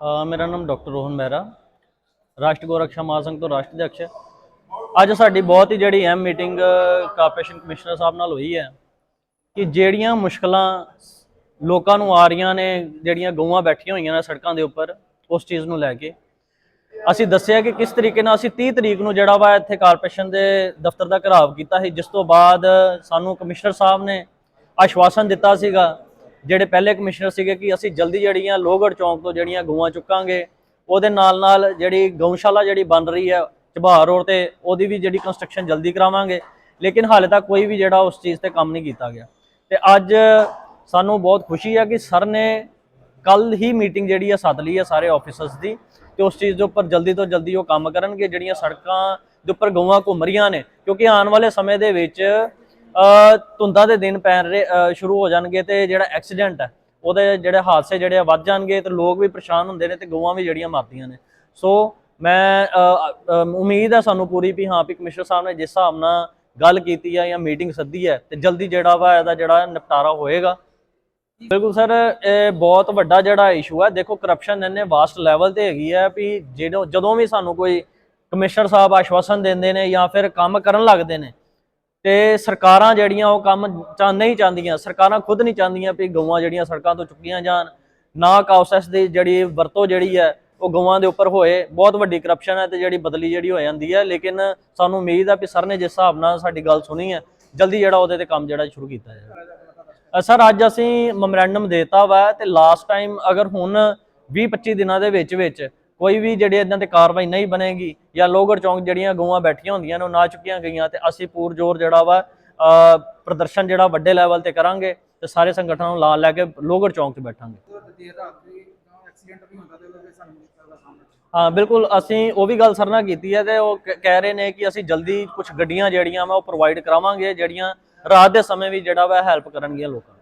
ਮੇਰਾ ਨਾਮ ਡਾਕਟਰ ਰੋਹਨ ਮਹਿਰਾ, ਰਾਸ਼ਟਰੀ ਗੋਰਖਸ਼ਾ ਮਹਾਸੰਘ ਤੋਂ ਰਾਸ਼ਟਰ ਅਧਿਕਸ਼ ਅੱਜ ਸਾਡੀ ਬਹੁਤ ਹੀ ਜਿਹੜੀ ਅਹਿਮ ਮੀਟਿੰਗ ਕਾਰਪੋਰੇਸ਼ਨ ਕਮਿਸ਼ਨਰ ਸਾਹਿਬ ਨਾਲ ਹੋਈ ਹੈ ਕਿ ਜਿਹੜੀਆਂ ਮੁਸ਼ਕਲਾਂ ਲੋਕਾਂ ਨੂੰ ਆ ਰਹੀਆਂ ਨੇ, ਜਿਹੜੀਆਂ ਗਊਆਂ ਬੈਠੀਆਂ ਹੋਈਆਂ ਨੇ ਸੜਕਾਂ ਦੇ ਉੱਪਰ, ਉਸ ਚੀਜ਼ ਨੂੰ ਲੈ ਕੇ। ਅਸੀਂ ਦੱਸਿਆ ਕਿ ਕਿਸ ਤਰੀਕੇ ਨਾਲ ਅਸੀਂ 30 ਤਰੀਕ ਨੂੰ ਜਿਹੜਾ ਵਾ ਇੱਥੇ ਕਾਰਪੋਰੇਸ਼ਨ ਦੇ ਦਫ਼ਤਰ ਦਾ ਘਰਾਵ ਕੀਤਾ ਸੀ, ਜਿਸ ਤੋਂ ਬਾਅਦ ਸਾਨੂੰ ਕਮਿਸ਼ਨਰ ਸਾਹਿਬ ਨੇ ਆਸ਼ਵਾਸਨ ਦਿੱਤਾ ਸੀਗਾ ਜਿਹੜੇ ਪਹਿਲੇ ਕਮਿਸ਼ਨਰ ਸੀਗੇ ਕਿ ਅਸੀਂ ਜਲਦੀ ਜਿਹੜੀਆਂ ਲੋਹਗੜ੍ਹ ਚੌਂਕ ਤੋਂ ਜਿਹੜੀਆਂ ਗਊਆਂ ਚੁੱਕਾਂਗੇ, ਉਹਦੇ ਨਾਲ ਨਾਲ ਜਿਹੜੀ ਗਊਸ਼ਾਲਾ ਜਿਹੜੀ ਬਣ ਰਹੀ ਹੈ ਚਬਾਰ ਰੋਡ ਤੇ, ਉਹਦੀ ਵੀ ਜਿਹੜੀ ਕੰਸਟਰਕਸ਼ਨ ਜਲਦੀ ਕਰਾਵਾਂਗੇ। ਲੇਕਿਨ ਹਾਲੇ ਤੱਕ ਕੋਈ ਵੀ ਜਿਹੜਾ ਉਸ ਚੀਜ਼ ਤੇ ਕੰਮ ਨਹੀਂ ਕੀਤਾ ਗਿਆ। ਤੇ ਅੱਜ ਸਾਨੂੰ ਬਹੁਤ ਖੁਸ਼ੀ ਹੈ ਕਿ ਸਰ ਨੇ ਕੱਲ ਹੀ ਮੀਟਿੰਗ ਜਿਹੜੀ ਹੈ ਸੱਦ ਲਈ ਹੈ ਸਾਰੇ ਆਫੀਸਰਸ ਦੀ ਤੇ ਉਸ ਚੀਜ਼ ਦੇ ਉੱਪਰ ਜਲਦੀ ਤੋਂ ਜਲਦੀ ਉਹ ਕੰਮ ਕਰਨਗੇ, ਜਿਹੜੀਆਂ ਸੜਕਾਂ ਦੇ ਉੱਪਰ ਗਊਆਂ ਘੁੰਮ ਰਹੀਆਂ ਨੇ। ਕਿਉਂਕਿ ਆਉਣ ਵਾਲੇ ਸਮੇਂ ਦੇ ਵਿੱਚ ਧੁੰਦਾਂ ਦੇ ਦਿਨ ਪੈਣ ਰਹੇ ਸ਼ੁਰੂ ਹੋ ਜਾਣਗੇ ਤੇ ਜਿਹੜਾ ਐਕਸੀਡੈਂਟ ਹੈ, ਉਹਦੇ ਜਿਹੜੇ ਹਾਦਸੇ ਜਿਹੜੇ ਆ ਵੱਧ ਜਾਣਗੇ ਤੇ ਲੋਕ ਵੀ ਪਰੇਸ਼ਾਨ ਹੁੰਦੇ ਨੇ ਤੇ ਗਊਆਂ ਵੀ ਜਿਹੜੀਆਂ ਮਰਦੀਆਂ ਨੇ। ਸੋ ਮੈਂ ਉਮੀਦ ਹੈ ਸਾਨੂੰ ਪੂਰੀ ਵੀ ਹਾਂ ਵੀ ਕਮਿਸ਼ਨਰ ਸਾਹਿਬ ਨੇ ਜਿਸ ਹਿਸਾਬ ਨਾਲ ਗੱਲ ਕੀਤੀ ਹੈ ਜਾਂ ਮੀਟਿੰਗ ਸੱਦੀ ਹੈ ਤੇ ਜਲਦੀ ਜਿਹੜਾ ਵਾ ਇਹਦਾ ਜਿਹੜਾ ਨਿਪਟਾਰਾ ਹੋਏਗਾ। ਬਿਲਕੁਲ ਸਰ, ਇਹ ਬਹੁਤ ਵੱਡਾ ਜਿਹੜਾ ਇਸ਼ੂ ਹੈ। ਦੇਖੋ ਕਰਪਸ਼ਨ ਇੰਨੇ ਵਾਸਟ ਲੈਵਲ ਤੇ ਹੈਗੀ ਹੈ ਵੀ ਜਦੋਂ ਜਦੋਂ ਵੀ ਸਾਨੂੰ ਕੋਈ ਕਮਿਸ਼ਨਰ ਸਾਹਿਬ ਆਸ਼ਵਾਸਨ ਦਿੰਦੇ ਨੇ ਜਾਂ ਫਿਰ ਕੰਮ ਕਰਨ ਲੱਗਦੇ ਨੇ ਤੇ ਸਰਕਾਰਾਂ ਜਿਹੜੀਆਂ ਉਹ ਕੰਮ ਚਾਹ ਨਹੀਂ ਚਾਹੁੰਦੀਆਂ, ਸਰਕਾਰਾਂ ਖੁਦ ਨਹੀਂ ਚਾਹੁੰਦੀਆਂ ਵੀ ਗਊਆਂ ਜਿਹੜੀਆਂ ਸੜਕਾਂ ਤੋਂ ਚੁੱਕੀਆਂ ਜਾਣ, ਨਾ ਕਾਉਸੈਸ ਦੀ ਜਿਹੜੀ ਵਰਤੋਂ ਜਿਹੜੀ ਹੈ, ਉਹ ਗਊਆਂ ਦੇ ਉੱਪਰ ਹੋਏ, ਬਹੁਤ ਵੱਡੀ ਕਰਪਸ਼ਨ ਹੈ ਤੇ ਜਿਹੜੀ ਬਦਲੀ ਜਿਹੜੀ ਹੋ ਜਾਂਦੀ ਹੈ, ਲੇਕਿਨ ਸਾਨੂੰ ਉਮੀਦ ਆ ਵੀ ਸਰ ਨੇ ਜਿਸ ਹਿਸਾਬ ਨਾਲ ਸਾਡੀ ਗੱਲ ਸੁਣੀ ਹੈ, ਜਲਦੀ ਜਿਹੜਾ ਉਹਦੇ ਤੇ ਕੰਮ ਜਿਹੜਾ ਸ਼ੁਰੂ ਕੀਤਾ ਜਾਵੇ। ਸਰ, ਅੱਜ ਅਸੀਂ ਮੈਮੋਰੈਂਡਮ ਦੇਤਾ ਵਾ ਤੇ ਲਾਸਟ ਟਾਈਮ ਅਗਰ ਹੁਣ 20 25 ਦਿਨਾਂ ਦੇ ਵਿੱਚ ਵਿੱਚ ਕੋਈ ਵੀ ਜਿਹੜੇ ਇਹਨਾਂ ਤੇ ਕਾਰਵਾਈ ਨਹੀਂ ਬਣੇਗੀ ਜਾਂ ਲੋਗੜ ਚੌਂਕ ਜਿਹੜੀਆਂ ਗਊਆਂ ਬੈਠੀਆਂ ਹੁੰਦੀਆਂ ਨੇ, ਉਹ ਨਾ ਚੁੱਕੀਆਂ ਗਈਆਂ ਤੇ ਅਸੀਂ ਪੂਰ ਜ਼ੋਰ ਜਿਹੜਾ ਵਾ ਪ੍ਰਦਰਸ਼ਨ ਜਿਹੜਾ ਵੱਡੇ ਲੈਵਲ ਤੇ ਕਰਾਂਗੇ ਤੇ ਸਾਰੇ ਸੰਗਠਨਾਂ ਨੂੰ ਨਾਲ ਲੈ ਕੇ ਲੋਗੜ ਚੌਂਕ 'ਚ ਬੈਠਾਂਗੇ। ਹਾਂ, ਬਿਲਕੁਲ ਅਸੀਂ ਉਹ ਵੀ ਗੱਲ ਸਰਨਾ ਕੀਤੀ ਹੈ ਤੇ ਉਹ ਕ- ਕਹਿ ਰਹੇ ਨੇ ਕਿ ਅਸੀਂ ਜਲਦੀ ਕੁਝ ਗੱਡੀਆਂ ਜਿਹੜੀਆਂ ਵਾ ਉਹ ਪ੍ਰੋਵਾਈਡ ਕਰਾਵਾਂਗੇ, ਜਿਹੜੀਆਂ ਰਾਤ ਦੇ ਸਮੇਂ ਵੀ ਜਿਹੜਾ ਵਾ ਹੈਲਪ ਕਰਨਗੀਆਂ ਲੋਕਾਂ ਦੀ